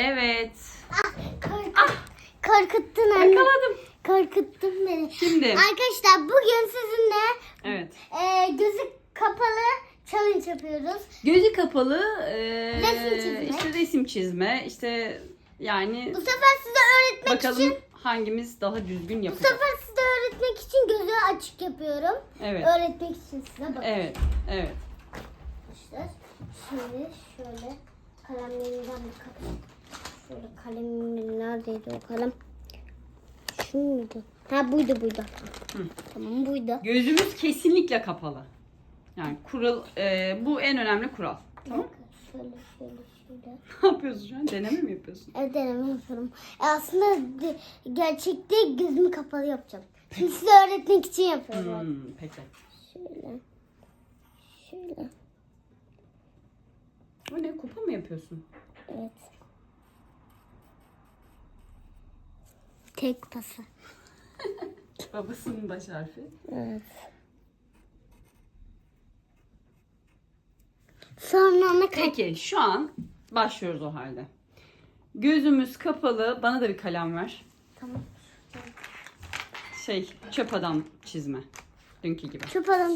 Evet. Korkut, Korkuttun anne. Yakaladım. Korkuttun beni. Şimdi. Arkadaşlar bugün sizinle Evet. e, gözü kapalı challenge yapıyoruz. Gözü kapalı e, Resim çizme. işte resim çizme işte yani Bu sefer size öğretmek bakalım için hangimiz daha düzgün bu yapacak. sefer size öğretmek için gözü açık yapıyorum. Evet. Öğretmek için size bakın. Evet. Evet. Arkadaşlar şimdi şöyle kalemlerimden bir kapayım. Şöyle kalemim neredeydi o kalem? Şu muydu? Ha buydu buydu. Hı. Tamam buydu. Gözümüz kesinlikle kapalı. Yani kural e, bu en önemli kural. Tamam. Şöyle şöyle şöyle. Ne yapıyorsun şu an? Deneme mi yapıyorsun? Evet deneme yapıyorum. E, aslında de- gerçekte gözümü kapalı yapacağım. Şimdi size öğretmek için yapıyorum. Hmm, peki. Şöyle. Şöyle. O ne? Kupa mı yapıyorsun? Evet. Tek pası. Babasının baş harfi. Evet. Sonra ona kap- Peki şu an başlıyoruz o halde. Gözümüz kapalı. Bana da bir kalem ver. Tamam. Şey çöp adam çizme. Dünkü gibi. Çöp adam.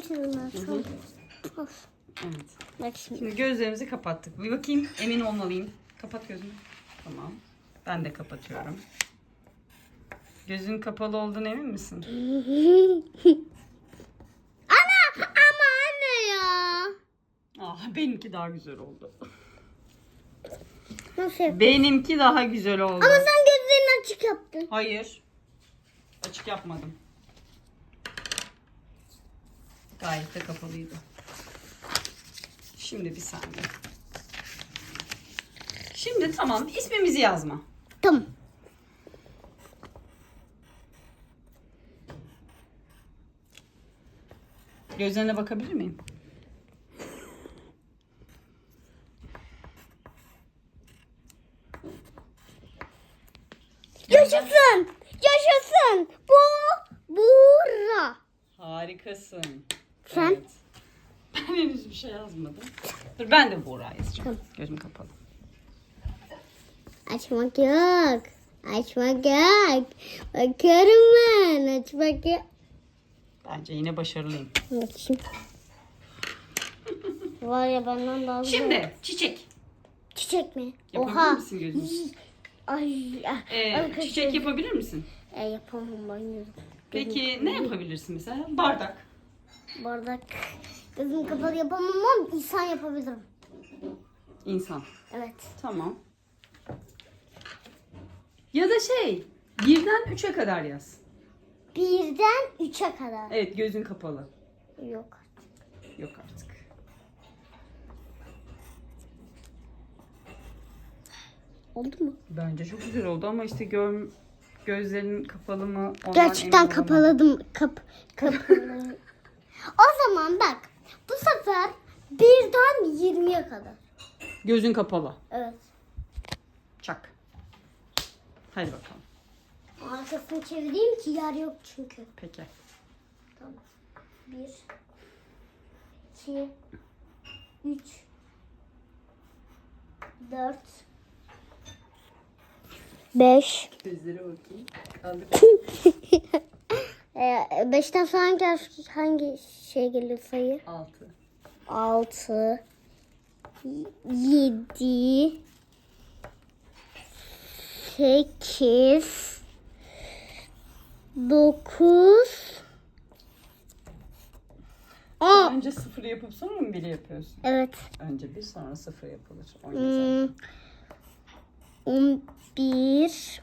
Of. Evet. Bak şimdi. Şimdi gözlerimizi kapattık. Bir bakayım emin olmalıyım. Kapat gözünü. Tamam. Ben de kapatıyorum. Gözün kapalı olduğunu emin misin? Ana! Ama anne ya. Ah benimki daha güzel oldu. Nasıl? Benimki daha güzel oldu. Ama sen gözlerini açık yaptın. Hayır. Açık yapmadım. Gayet de kapalıydı. Şimdi bir saniye. Şimdi tamam ismimizi yazma. Tamam. Gözlerine bakabilir miyim? Yaşasın. Yaşasın. Bu Buğra. Harikasın. Sen? Evet. Ben henüz bir şey yazmadım. Dur ben de Buğra yazacağım. Gözüm kapalı. Açmak yok. Açmak yok. Bakıyorum ben. Açmak yok. Bence yine başarılıyım. Bakayım. Var ya benden daha güzel. Şimdi çiçek. Çiçek mi? Yapabilir Oha. misin gözünü? Ay. ah, Ee, arkadaşlar. çiçek yapabilir misin? E, yapamam ben yüzüm. Peki ne yapabilirsin mesela? Bardak. Bardak. Gözüm kapalı yapamam ama insan yapabilirim. İnsan. Evet. Tamam. Ya da şey, birden üçe kadar yaz. Birden üçe kadar. Evet, gözün kapalı. Yok. Yok artık. Oldu mu? Bence çok güzel oldu ama işte gör, gözlerin kapalı mı? ondan Gerçekten emin kapaladım. Kap, kapalı. o zaman bak. Bu sefer birden 20'ye kadar. Gözün kapalı. Evet. Çak. Hadi bakalım. Arkasını çevireyim ki yer yok çünkü. Peki. Tamam. Bir. iki, Üç. Dört. Beş. Gözlere bakayım. Kaldır. Ee, beşten sonra hangi, hangi şey geliyor sayı? Altı. Altı. Yedi. Sekiz. Dokuz. On. Önce sıfır yapıp sonra mı biri yapıyorsun? Evet. Önce bir sonra sıfır yapılır. On yazar. Hmm. On bir.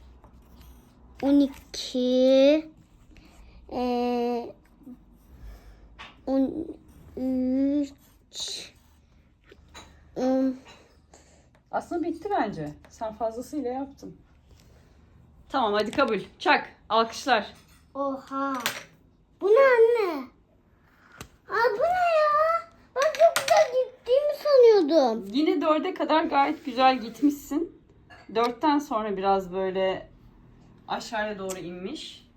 On iki. Ee, on üç. On Aslında bitti bence. Sen fazlasıyla yaptın. Tamam hadi kabul. Çak. Alkışlar. Oha. Bu ne anne? Aa, bu ne ya? Ben çok güzel gittiğimi sanıyordum. Yine dörde kadar gayet güzel gitmişsin. Dörtten sonra biraz böyle aşağıya doğru inmiş.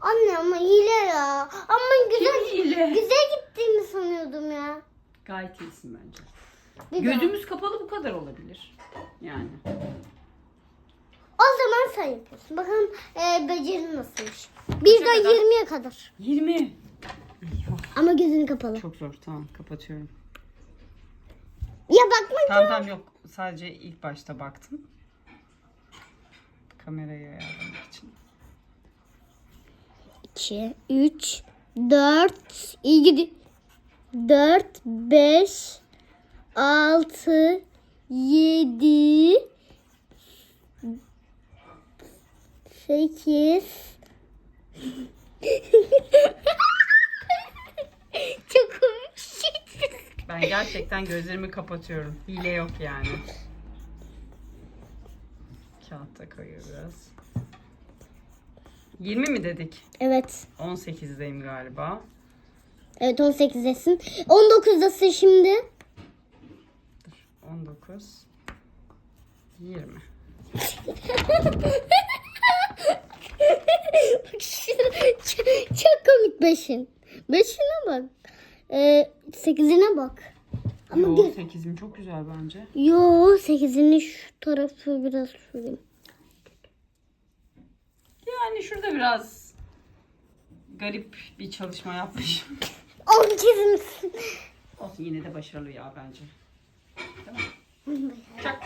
Anne ama hile ya. Ama güzel Kim hile? güzel gittiğimi sanıyordum ya. Gayet iyisin bence. Bir daha. Gözümüz kapalı bu kadar olabilir. Yani. Sen yapıyorsun. Bakalım e, becerin nasılmış. Birden kadar? 20'ye kadar. 20. Eyvah. Ama gözün kapalı. Çok zor. Tamam kapatıyorum. Ya bakma. Tamam tamam yok. Sadece ilk başta baktım. Kamerayı ayarlamak için. 2, 3, 4, iyi gidiyor. 4, 5, 6, 7, 8. Çok komik. Ben gerçekten gözlerimi kapatıyorum. Hile yok yani. Kağıtta kayıyor biraz. 20 mi dedik? Evet. 18'deyim galiba. Evet 18'desin. 19'dasın şimdi. 19 20 Bak şuna, çok, komik beşin. Beşine bak. Ee, sekizine bak. Ama Yo 8'im çok güzel bence. Yo sekizini şu tarafı biraz süreyim. Yani şurada biraz garip bir çalışma yapmışım. On kesin. Olsun yine de başarılı ya bence. Tamam. Çak.